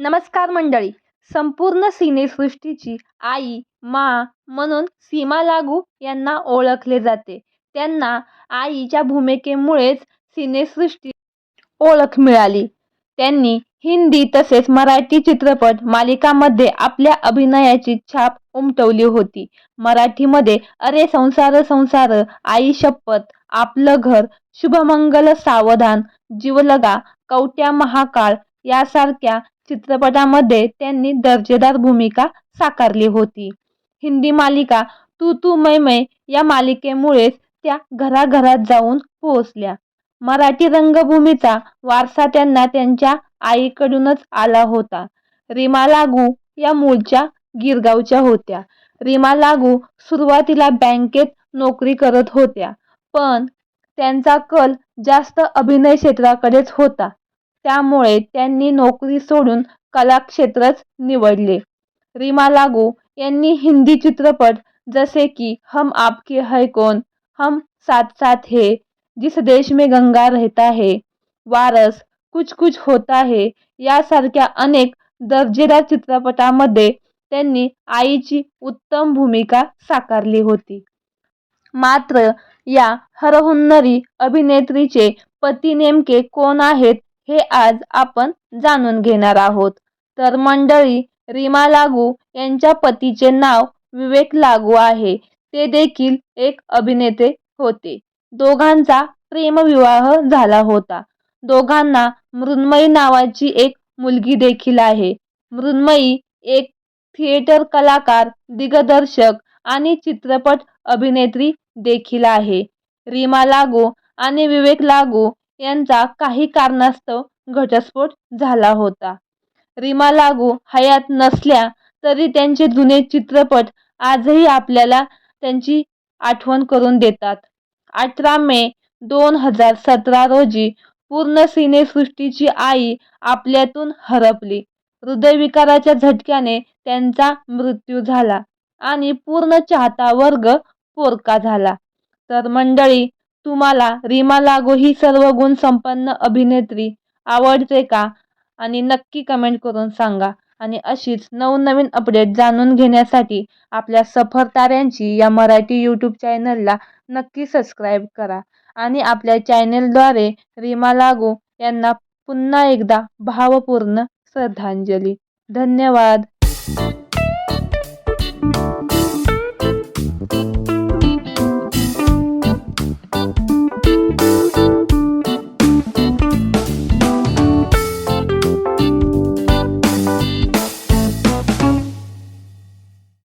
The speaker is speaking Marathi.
नमस्कार मंडळी. संपूर्ण सिनेसृष्टीची आई मा म्हणून सीमा लागू यांना ओळखले जाते. त्यांना आईच्या भूमिकेमुळेच सिनेसृष्टी ओळख मिळाली. त्यांनी हिंदी तसेच मराठी चित्रपट मालिकामध्ये आपल्या अभिनयाची छाप उमटवली होती. मराठीमध्ये अरे संसार संसार आई शपथ आपलं घर शुभमंगल सावधान जीवलगा कवट्या महाकाळ यासारख्या चित्रपटामध्ये त्यांनी दर्जेदार भूमिका साकारली होती. हिंदी मालिका तू तू मै मै या मालिकेमुळेच त्या घराघरात जाऊन पोहोचल्या. मराठी रंगभूमीचा वारसा त्यांना त्यांच्या आईकडूनच आला होता. रीमा लागू या मूळच्या गिरगावच्या होत्या. रीमा लागू सुरुवातीला बँकेत नोकरी करत होत्या पण त्यांचा कल जास्त अभिनय क्षेत्राकडेच होता. त्यामुळे त्यांनी नोकरी सोडून कलाक्षेत्रच निवडले. रीमा लागू यांनी हिंदी चित्रपट जसे की हम आपके है कौन हम साथ साथ है जिस देश में गंगा रहता है वारस कुछ कुछ होता है यासारख्या अनेक दर्जेदार चित्रपटामध्ये त्यांनी आईची उत्तम भूमिका साकारली होती. मात्र या हरहुन्नरी अभिनेत्रीचे पती नेमके कोण आहेत हे आज आपण जाणून घेणार आहोत. तर मंडळी रीमा लागू यांच्या पतीचे नाव विवेक लागू आहे. ते देखील एक अभिनेते होते. दोघांचा प्रेमविवाह झाला होता. दोघांना मृण्मयी नावाची एक मुलगी देखील आहे. मृण्मयी एक थिएटर कलाकार दिग्दर्शक आणि चित्रपट अभिनेत्री देखील आहे. रीमा लागू आणि विवेक लागू यांचा काही कारणास्तव घटस्फोट झाला होता. रीमा लागू हयात नसल्या तरी त्यांचे जुने चित्रपट आजही आपल्याला त्यांची आठवण करून देतात. अठरा मे दोन हजार सतरा रोजी पूर्ण सिनेसृष्टीची आई आपल्यातून हरपली. हृदयविकाराच्या झटक्याने त्यांचा मृत्यू झाला आणि पूर्ण चाहता वर्ग पोरका झाला. तर मंडळी तुम्हाला रीमा लागू ही सर्व गुण संपन्न अभिनेत्री आवडते का? आणि नक्की कमेंट करून सांगा. आणि अशीच नवनवीन अपडेट जाणून घेण्यासाठी आपल्या सफर ताऱ्यांची या मराठी यूट्यूब चॅनलला नक्की सबस्क्राईब करा. आणि आपल्या चॅनलद्वारे रीमा लागू यांना पुन्हा एकदा भावपूर्ण श्रद्धांजली. धन्यवाद.